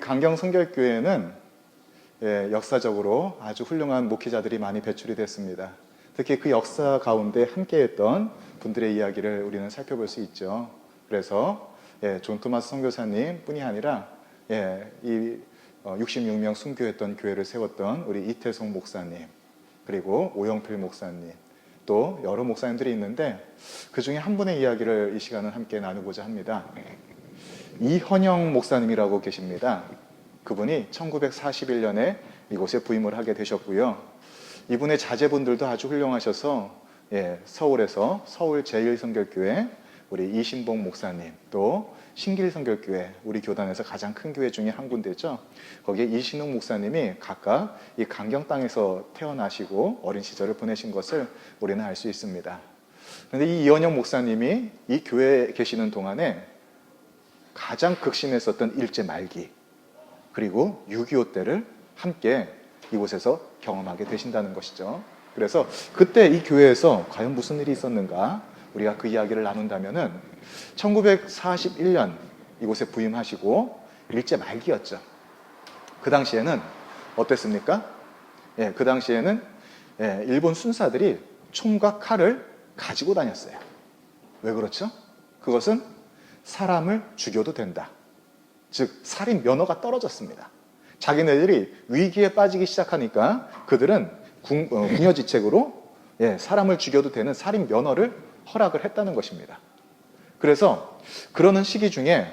강경 성결교회는 예, 역사적으로 아주 훌륭한 목회자들이 많이 배출이 됐습니다. 특히 그 역사 가운데 함께했던 분들의 이야기를 우리는 살펴볼 수 있죠. 그래서 예, 존 토마스 선교사님 뿐이 아니라 예, 이 어, 66명 순교했던 교회를 세웠던 우리 이태송 목사님 그리고 오영필 목사님 또 여러 목사님들이 있는데 그 중에 한 분의 이야기를 이 시간은 함께 나누고자 합니다. 이헌영 목사님이라고 계십니다. 그분이 1941년에 이곳에 부임을 하게 되셨고요. 이분의 자제분들도 아주 훌륭하셔서 예, 서울에서 서울 제1성결교회 우리 이신봉 목사님 또 신길성결교회 우리 교단에서 가장 큰 교회 중에 한 군데죠. 거기에 이신웅 목사님이 각각 이 강경 땅에서 태어나시고 어린 시절을 보내신 것을 우리는 알 수 있습니다. 그런데 이 이원영 목사님이 이 교회에 계시는 동안에 가장 극심했었던 일제 말기 그리고 6.25 때를 함께 이곳에서 경험하게 되신다는 것이죠. 그래서 그때 이 교회에서 과연 무슨 일이 있었는가 우리가 그 이야기를 나눈다면은 1941년 이곳에 부임하시고 일제 말기였죠. 그 당시에는 어땠습니까? 예, 그 당시에는 예, 일본 순사들이 총과 칼을 가지고 다녔어요. 왜 그렇죠? 그것은 사람을 죽여도 된다. 즉 살인 면허가 떨어졌습니다. 자기네들이 위기에 빠지기 시작하니까 그들은 궁, 어, 궁여지책으로 예, 사람을 죽여도 되는 살인 면허를 허락을 했다는 것입니다. 그래서 그러는 시기 중에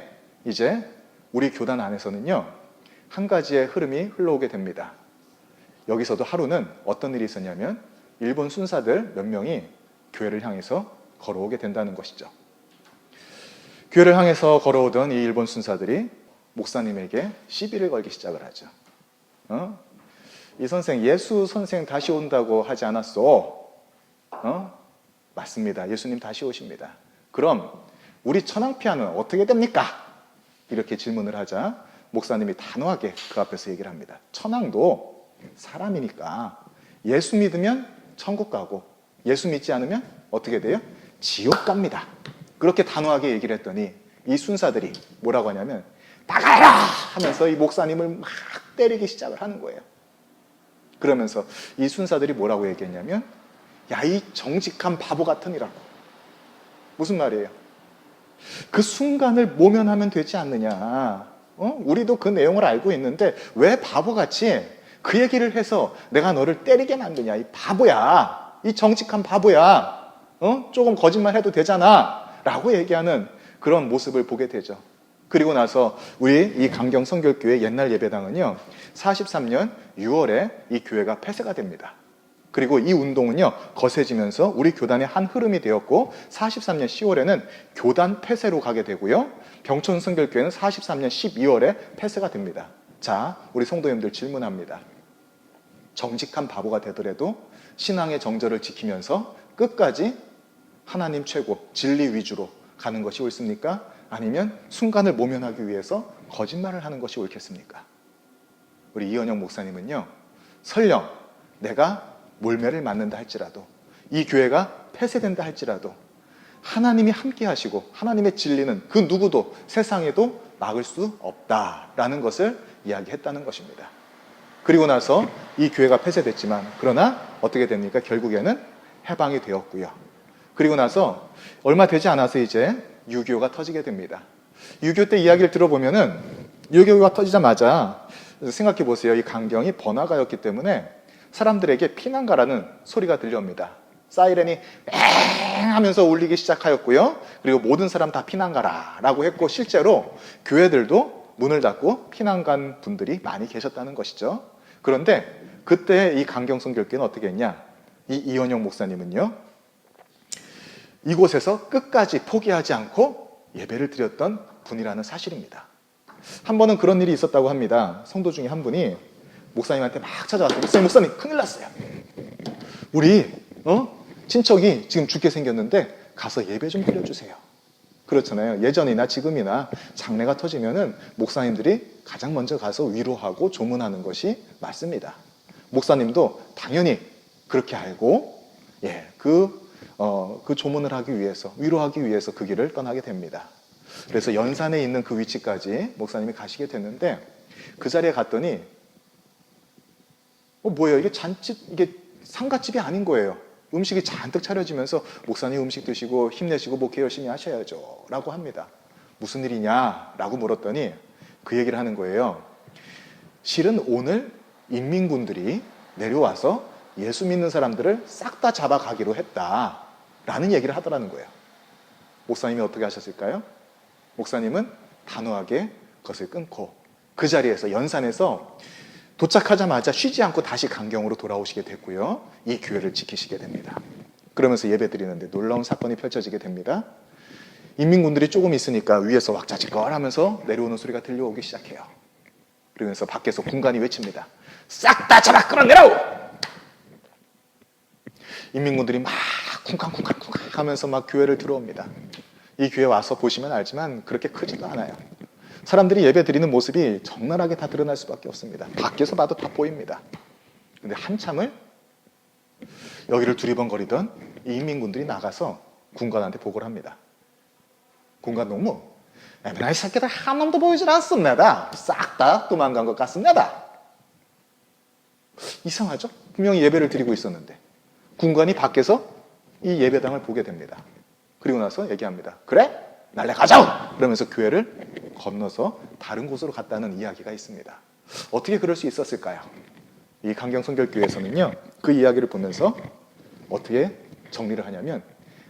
이제 우리 교단 안에서는요 한 가지의 흐름이 흘러오게 됩니다. 여기서도 하루는 어떤 일이 있었냐면 일본 순사들 몇 명이 교회를 향해서 걸어오게 된다는 것이죠. 교회를 향해서 걸어오던 이 일본 순사들이 목사님에게 시비를 걸기 시작을 하죠. 어? 이 선생 예수 선생 다시 온다고 하지 않았어? 어? 맞습니다. 예수님 다시 오십니다. 그럼 우리 천황피아는 어떻게 됩니까? 이렇게 질문을 하자 목사님이 단호하게 그 앞에서 얘기를 합니다. 천황도 사람이니까 예수 믿으면 천국 가고 예수 믿지 않으면 어떻게 돼요? 지옥 갑니다. 그렇게 단호하게 얘기를 했더니 이 순사들이 뭐라고 하냐면 나가라 하면서 이 목사님을 막 때리기 시작을 하는 거예요. 그러면서 이 순사들이 뭐라고 얘기했냐면 야 이 정직한 바보 같으니라고 무슨 말이에요? 그 순간을 모면하면 되지 않느냐? 어? 우리도 그 내용을 알고 있는데 왜 바보같이 그 얘기를 해서 내가 너를 때리게 만드냐? 이 바보야, 이 정직한 바보야. 어? 조금 거짓말 해도 되잖아. 라고 얘기하는 그런 모습을 보게 되죠. 그리고 나서 우리 이 강경 성결교회 옛날 예배당은요, 43년 6월에 이 교회가 폐쇄가 됩니다. 그리고 이 운동은요, 거세지면서 우리 교단의 한 흐름이 되었고, 43년 10월에는 교단 폐쇄로 가게 되고요, 병촌 성결교회는 43년 12월에 폐쇄가 됩니다. 자, 우리 성도님들 질문합니다. 정직한 바보가 되더라도 신앙의 정절을 지키면서 끝까지 하나님 최고, 진리 위주로 가는 것이 옳습니까? 아니면 순간을 모면하기 위해서 거짓말을 하는 것이 옳겠습니까? 우리 이현영 목사님은요, 설령 내가 몰매를 맞는다 할지라도, 이 교회가 폐쇄된다 할지라도, 하나님이 함께 하시고, 하나님의 진리는 그 누구도 세상에도 막을 수 없다라는 것을 이야기했다는 것입니다. 그리고 나서 이 교회가 폐쇄됐지만, 그러나 어떻게 됩니까? 결국에는 해방이 되었고요. 그리고 나서 얼마 되지 않아서 이제 6.25가 터지게 됩니다. 6.25 때 이야기를 들어보면은 6.25가 터지자마자 생각해 보세요. 이 강경이 번화가였기 때문에 사람들에게 피난가라는 소리가 들려옵니다. 사이렌이 엥 하면서 울리기 시작하였고요. 그리고 모든 사람 다 피난가라 라고 했고 실제로 교회들도 문을 닫고 피난간 분들이 많이 계셨다는 것이죠. 그런데 그때 이 강경성결교는 어떻게 했냐? 이 이원영 목사님은요. 이곳에서 끝까지 포기하지 않고 예배를 드렸던 분이라는 사실입니다. 한 번은 그런 일이 있었다고 합니다. 성도 중에 한 분이 목사님한테 막 찾아왔어요. 목사님, 목사님, 큰일 났어요. 우리, 어? 친척이 지금 죽게 생겼는데 가서 예배 좀 드려주세요. 그렇잖아요. 예전이나 지금이나 장례가 터지면은 목사님들이 가장 먼저 가서 위로하고 조문하는 것이 맞습니다. 목사님도 당연히 그렇게 알고, 예, 그 어, 그 조문을 하기 위해서, 위로하기 위해서 그 길을 떠나게 됩니다. 그래서 연산에 있는 그 위치까지 목사님이 가시게 됐는데 그 자리에 갔더니 어 뭐예요? 이게 잔집 이게 상가집이 아닌 거예요. 음식이 잔뜩 차려지면서 목사님 음식 드시고 힘내시고 목회 열심히 하셔야죠라고 합니다. 무슨 일이냐라고 물었더니 그 얘기를 하는 거예요. 실은 오늘 인민군들이 내려와서 예수 믿는 사람들을 싹 다 잡아가기로 했다 라는 얘기를 하더라는 거예요. 목사님이 어떻게 하셨을까요? 목사님은 단호하게 그것을 끊고 그 자리에서 연산에서 도착하자마자 쉬지 않고 다시 강경으로 돌아오시게 됐고요. 이 교회를 지키시게 됩니다. 그러면서 예배 드리는데 놀라운 사건이 펼쳐지게 됩니다. 인민군들이 조금 있으니까 위에서 왁자지껄 하면서 내려오는 소리가 들려오기 시작해요. 그러면서 밖에서 군관이 외칩니다. 싹 다 잡아 끌어내라고! 인민군들이 막 쿵쾅쿵쾅쿵쾅 하면서 막 교회를 들어옵니다. 이 교회 와서 보시면 알지만 그렇게 크지도 않아요. 사람들이 예배 드리는 모습이 적나라하게 다 드러날 수밖에 없습니다. 밖에서 봐도 다 보입니다. 근데 한참을 여기를 두리번거리던 이 인민군들이 나가서 군관한테 보고를 합니다. 군관 농무, 에메나이 새끼들 한 놈도 보이질 않습니다. 싹 다 도망간 것 같습니다. 이상하죠? 분명히 예배를 드리고 있었는데 군관이 밖에서 이 예배당을 보게 됩니다. 그리고 나서 얘기합니다. 그래? 날래 가자! 그러면서 교회를 건너서 다른 곳으로 갔다는 이야기가 있습니다. 어떻게 그럴 수 있었을까요? 이 강경성결교회에서는요, 그 이야기를 보면서 어떻게 정리를 하냐면,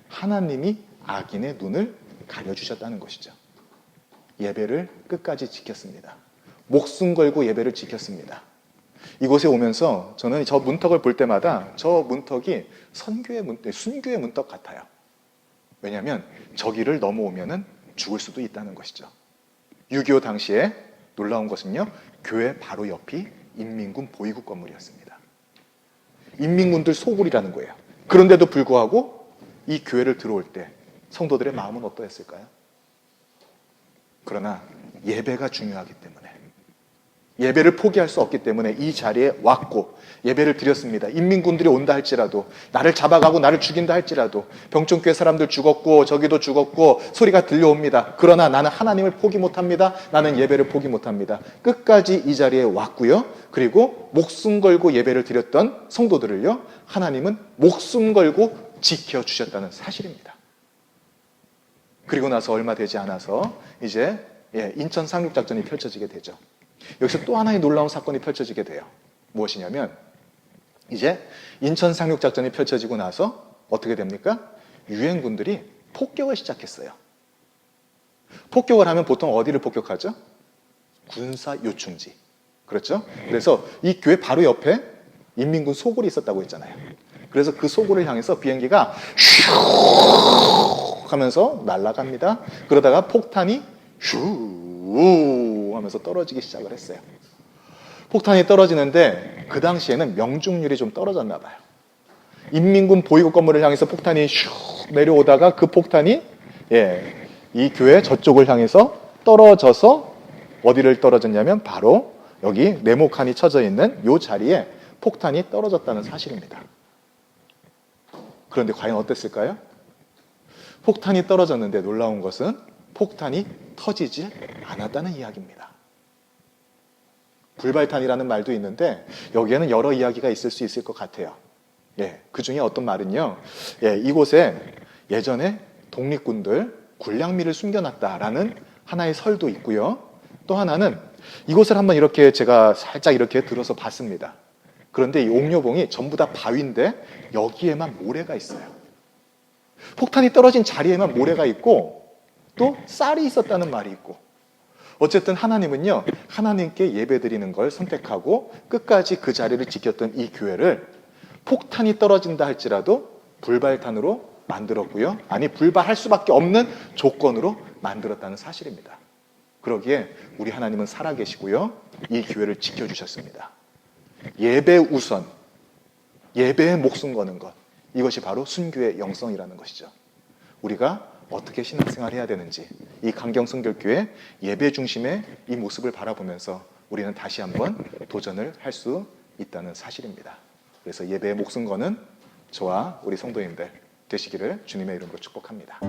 하나님이 악인의 눈을 가려주셨다는 것이죠. 예배를 끝까지 지켰습니다. 목숨 걸고 예배를 지켰습니다. 이곳에 오면서 저는 저 문턱을 볼 때마다 저 문턱이 선교의 문, 순교의 문턱 같아요. 왜냐하면 저기를 넘어오면은 죽을 수도 있다는 것이죠. 6.25 당시에 놀라운 것은요, 교회 바로 옆이 인민군 보위국 건물이었습니다. 인민군들 소굴이라는 거예요. 그런데도 불구하고 이 교회를 들어올 때 성도들의 마음은 어떠했을까요? 그러나 예배가 중요하기 때문에 예배를 포기할 수 없기 때문에 이 자리에 왔고 예배를 드렸습니다. 인민군들이 온다 할지라도 나를 잡아가고 나를 죽인다 할지라도 병촌교회 사람들 죽었고 저기도 죽었고 소리가 들려옵니다. 그러나 나는 하나님을 포기 못합니다. 나는 예배를 포기 못합니다. 끝까지 이 자리에 왔고요. 그리고 목숨 걸고 예배를 드렸던 성도들을요. 하나님은 목숨 걸고 지켜주셨다는 사실입니다. 그리고 나서 얼마 되지 않아서 이제 예, 인천 상륙작전이 펼쳐지게 되죠. 여기서 또 하나의 놀라운 사건이 펼쳐지게 돼요. 무엇이냐면 이제 인천 상륙 작전이 펼쳐지고 나서 어떻게 됩니까? 유엔군들이 폭격을 시작했어요. 폭격을 하면 보통 어디를 폭격하죠? 군사 요충지. 그렇죠? 그래서 이 교회 바로 옆에 인민군 소굴이 있었다고 했잖아요. 그래서 그 소굴을 향해서 비행기가 슉 하면서 날아갑니다. 그러다가 폭탄이 슈 하면서 떨어지기 시작을 했어요. 폭탄이 떨어지는데 그 당시에는 명중률이 좀 떨어졌나 봐요. 인민군 보위국 건물을 향해서 폭탄이 슉 내려오다가 그 폭탄이 예, 이 교회 저쪽을 향해서 떨어져서 어디를 떨어졌냐면 바로 여기 네모칸이 쳐져 있는 이 자리에 폭탄이 떨어졌다는 사실입니다. 그런데 과연 어땠을까요? 폭탄이 떨어졌는데 놀라운 것은 폭탄이 터지질 않았다는 이야기입니다. 불발탄이라는 말도 있는데 여기에는 여러 이야기가 있을 수 있을 것 같아요. 예, 그 중에 어떤 말은요. 예, 이곳에 예전에 독립군들 군량미를 숨겨놨다라는 하나의 설도 있고요. 또 하나는 이곳을 한번 이렇게 제가 살짝 이렇게 들어서 봤습니다. 그런데 이 옥녀봉이 전부 다 바위인데 여기에만 모래가 있어요. 폭탄이 떨어진 자리에만 모래가 있고 또 쌀이 있었다는 말이 있고 어쨌든 하나님은요, 하나님께 예배 드리는 걸 선택하고 끝까지 그 자리를 지켰던 이 교회를 폭탄이 떨어진다 할지라도 불발탄으로 만들었고요. 아니, 불발할 수밖에 없는 조건으로 만들었다는 사실입니다. 그러기에 우리 하나님은 살아계시고요. 이 교회를 지켜주셨습니다. 예배 우선, 예배에 목숨 거는 것. 이것이 바로 순교의 영성이라는 것이죠. 우리가 어떻게 신앙생활 해야 되는지 이 강경 성결교회 예배 중심의 이 모습을 바라보면서 우리는 다시 한번 도전을 할 수 있다는 사실입니다. 그래서 예배에 목숨 거는 저와 우리 성도님들 되시기를 주님의 이름으로 축복합니다.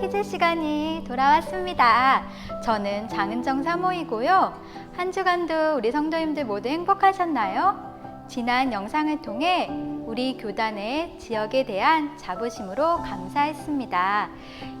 퀴즈 시간이 돌아왔습니다. 저는 장은정 사모이고요. 한 주간도 우리 성도님들 모두 행복하셨나요? 지난 영상을 통해 우리 교단의 지역에 대한 자부심으로 감사했습니다.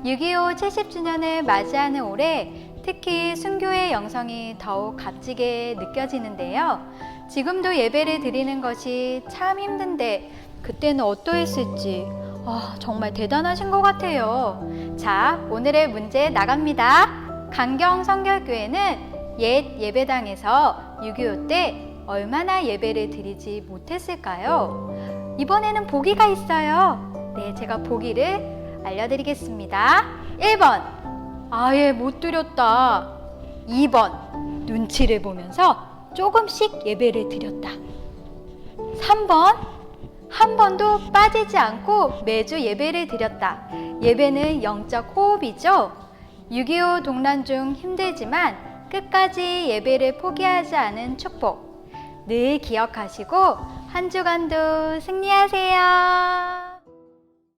6.25 70주년을 맞이하는 올해 특히 순교의 영성이 더욱 값지게 느껴지는데요. 지금도 예배를 드리는 것이 참 힘든데 그때는 어떠했을지 아, 정말 대단하신 것 같아요. 자, 오늘의 문제 나갑니다. 강경 성결교회는 옛 예배당에서 6.25 때 얼마나 예배를 드리지 못했을까요? 이번에는 보기가 있어요. 네, 제가 보기를 알려드리겠습니다. 1번, 아예 못 드렸다. 2번, 눈치를 보면서 조금씩 예배를 드렸다. 3번, 한 번도 빠지지 않고 매주 예배를 드렸다. 예배는 영적 호흡이죠. 6.25 동란 중 힘들지만 끝까지 예배를 포기하지 않은 축복. 늘 기억하시고 한 주간도 승리하세요.